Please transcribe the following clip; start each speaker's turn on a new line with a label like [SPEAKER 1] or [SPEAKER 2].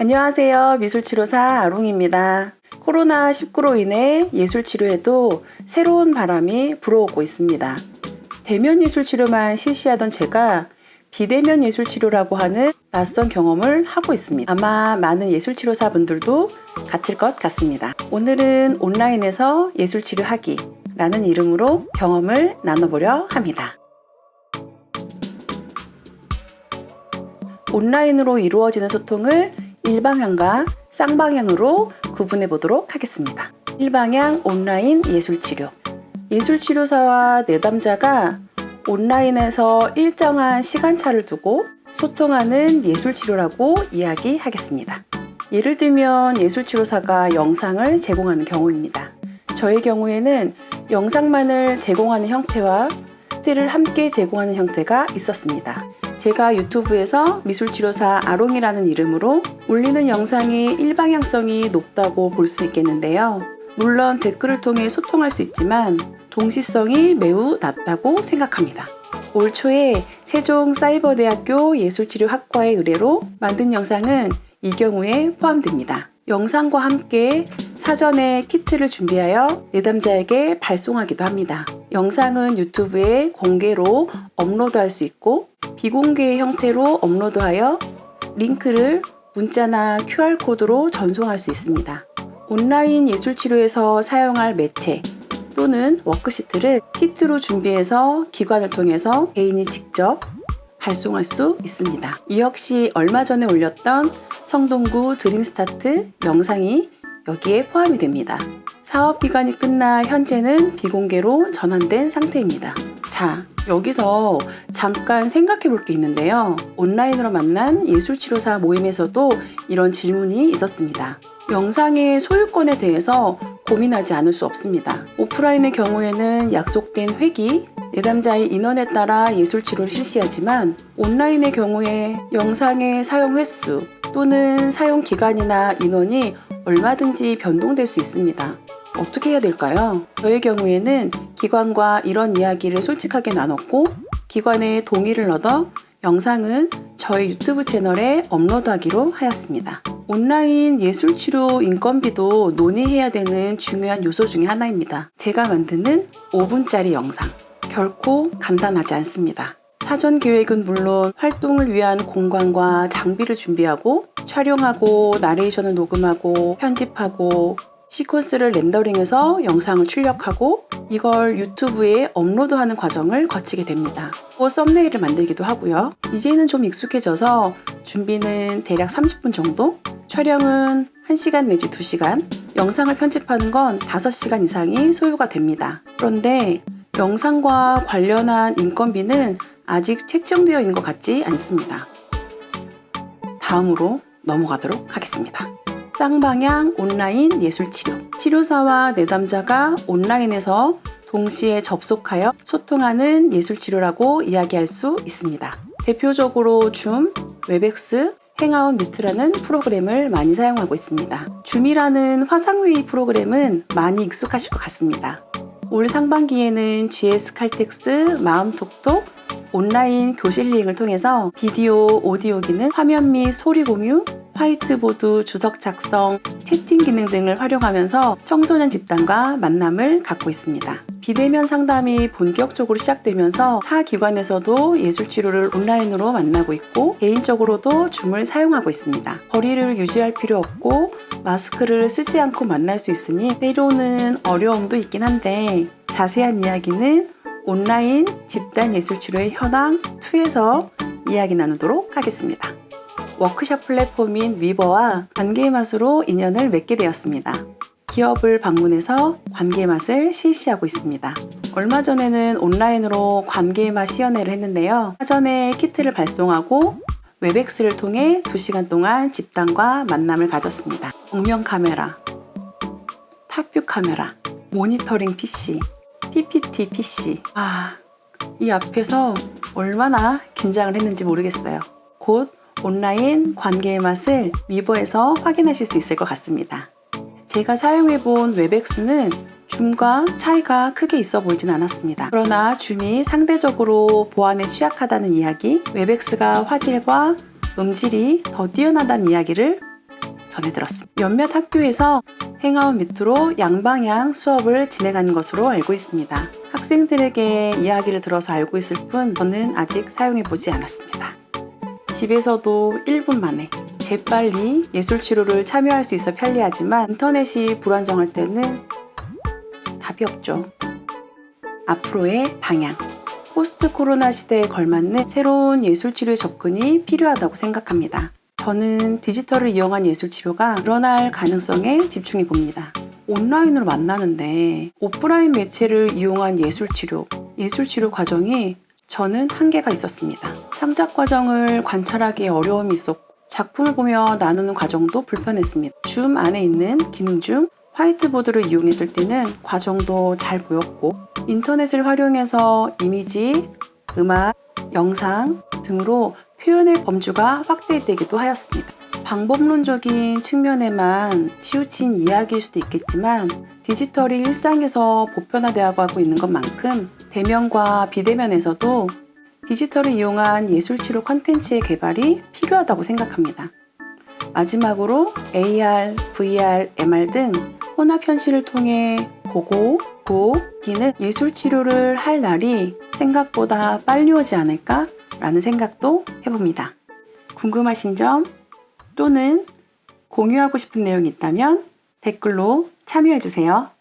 [SPEAKER 1] 안녕하세요. 미술치료사 아롱입니다. 코로나19로 인해 예술치료에도 새로운 바람이 불어오고 있습니다. 대면 예술치료만 실시하던 제가 비대면 예술치료라고 하는 낯선 경험을 하고 있습니다. 아마 많은 예술치료사분들도 같을 것 같습니다. 오늘은 온라인에서 예술치료하기 라는 이름으로 경험을 나눠보려 합니다. 온라인으로 이루어지는 소통을 일방향과 쌍방향으로 구분해 보도록 하겠습니다. 일방향 온라인 예술치료. 예술치료사와 내담자가 온라인에서 일정한 시간차를 두고 소통하는 예술치료라고 이야기하겠습니다. 예를 들면 예술치료사가 영상을 제공하는 경우입니다. 저의 경우에는 영상만을 제공하는 형태와 를 함께 제공하는 형태가 있었습니다. 제가 유튜브에서 미술치료사 아롱이라는 이름으로 올리는 영상이 일방향성이 높다고 볼 수 있겠는데요. 물론 댓글을 통해 소통할 수 있지만 동시성이 매우 낮다고 생각합니다. 올 초에 세종 사이버대학교 예술치료학과의 의뢰로 만든 영상은 이 경우에 포함됩니다. 영상과 함께 사전에 키트를 준비하여 내담자에게 발송하기도 합니다. 영상은 유튜브에 공개로 업로드할 수 있고 비공개의 형태로 업로드하여 링크를 문자나 QR코드로 전송할 수 있습니다. 온라인 예술치료에서 사용할 매체 또는 워크시트를 키트로 준비해서 기관을 통해서 개인이 직접 발송할 수 있습니다. 이 역시 얼마 전에 올렸던 성동구 드림스타트 영상이 여기에 포함이 됩니다. 사업 기간이 끝나 현재는 비공개로 전환된 상태입니다. 자, 여기서 잠깐 생각해 볼 게 있는데요. 온라인으로 만난 예술치료사 모임에서도 이런 질문이 있었습니다. 영상의 소유권에 대해서 고민하지 않을 수 없습니다. 오프라인의 경우에는 약속된 회기, 내담자의 인원에 따라 예술 치료를 실시하지만 온라인의 경우에 영상의 사용 횟수 또는 사용 기간이나 인원이 얼마든지 변동될 수 있습니다. 어떻게 해야 될까요? 저의 경우에는 기관과 이런 이야기를 솔직하게 나눴고 기관의 동의를 얻어 영상은 저의 유튜브 채널에 업로드하기로 하였습니다. 온라인 예술치료 인건비도 논의해야 되는 중요한 요소 중의 하나입니다. 제가 만드는 5분짜리 영상. 결코 간단하지 않습니다. 사전 계획은 물론 활동을 위한 공간과 장비를 준비하고 촬영하고 나레이션을 녹음하고 편집하고 시퀀스를 렌더링해서 영상을 출력하고 이걸 유튜브에 업로드하는 과정을 거치게 됩니다. 또 썸네일을 만들기도 하고요. 이제는 좀 익숙해져서 준비는 대략 30분 정도, 촬영은 1시간 내지 2시간, 영상을 편집하는 건 5시간 이상이 소요가 됩니다. 그런데 영상과 관련한 인건비는 아직 책정되어 있는 것 같지 않습니다. 다음으로 넘어가도록 하겠습니다. 쌍방향 온라인 예술치료. 치료사와 내담자가 온라인에서 동시에 접속하여 소통하는 예술치료라고 이야기할 수 있습니다. 대표적으로 줌, 웹엑스, 행아웃 미트라는 프로그램을 많이 사용하고 있습니다. 줌이라는 화상회의 프로그램은 많이 익숙하실 것 같습니다. 올 상반기에는 GS 칼텍스 마음톡톡 온라인 교실 링을 통해서 비디오, 오디오 기능, 화면 및 소리 공유, 화이트보드 주석 작성, 채팅 기능 등을 활용하면서 청소년 집단과 만남을 갖고 있습니다. 비대면 상담이 본격적으로 시작되면서 타 기관에서도 예술 치료를 온라인으로 만나고 있고 개인적으로도 줌을 사용하고 있습니다. 거리를 유지할 필요 없고 마스크를 쓰지 않고 만날 수 있으니 때로는 어려움도 있긴 한데 자세한 이야기는 온라인 집단 예술치료의 현황 2에서 이야기 나누도록 하겠습니다. 워크샵 플랫폼인 위버와 관계의 맛으로 인연을 맺게 되었습니다. 기업을 방문해서 관계의 맛을 실시하고 있습니다. 얼마 전에는 온라인으로 관계의 맛 시연회를 했는데요. 사전에 키트를 발송하고 웹엑스를 통해 2시간 동안 집단과 만남을 가졌습니다. 정면 카메라, 탑뷰 카메라, 모니터링 PC, PPT PC. 아, 이 앞에서 얼마나 긴장을 했는지 모르겠어요. 곧 온라인 관계의 맛을 위버에서 확인하실 수 있을 것 같습니다. 제가 사용해본 웹엑스는 줌과 차이가 크게 있어 보이진 않았습니다. 그러나 줌이 상대적으로 보안에 취약하다는 이야기, 웹엑스가 화질과 음질이 더 뛰어나다는 이야기를 전해 들었습니다. 몇몇 학교에서 행아웃 밑으로 양방향 수업을 진행하는 것으로 알고 있습니다. 학생들에게 이야기를 들어서 알고 있을 뿐 저는 아직 사용해 보지 않았습니다. 집에서도 1분 만에 재빨리 예술 치료를 참여할 수 있어 편리하지만 인터넷이 불안정할 때는 답이 없죠. 앞으로의 방향. 포스트 코로나 시대에 걸맞는 새로운 예술 치료의 접근이 필요하다고 생각합니다. 저는 디지털을 이용한 예술 치료가 일어날 가능성에 집중해 봅니다. 온라인으로 만나는데 오프라인 매체를 이용한 예술 치료, 예술 치료 과정이 저는 한계가 있었습니다. 창작 과정을 관찰하기에 어려움이 있었고 작품을 보며 나누는 과정도 불편했습니다. 줌 안에 있는 기능 중 화이트보드를 이용했을 때는 과정도 잘 보였고 인터넷을 활용해서 이미지, 음악, 영상 등으로 표현의 범주가 확대되기도 하였습니다. 방법론적인 측면에만 치우친 이야기일 수도 있겠지만 디지털이 일상에서 보편화되어가고 있는 것만큼 대면과 비대면에서도 디지털을 이용한 예술치료 콘텐츠의 개발이 필요하다고 생각합니다. 마지막으로 AR, VR, MR 등 혼합 현실을 통해 보고, 보기는 예술 치료를 할 날이 생각보다 빨리 오지 않을까 라는 생각도 해봅니다. 궁금하신 점 또는 공유하고 싶은 내용이 있다면 댓글로 참여해주세요.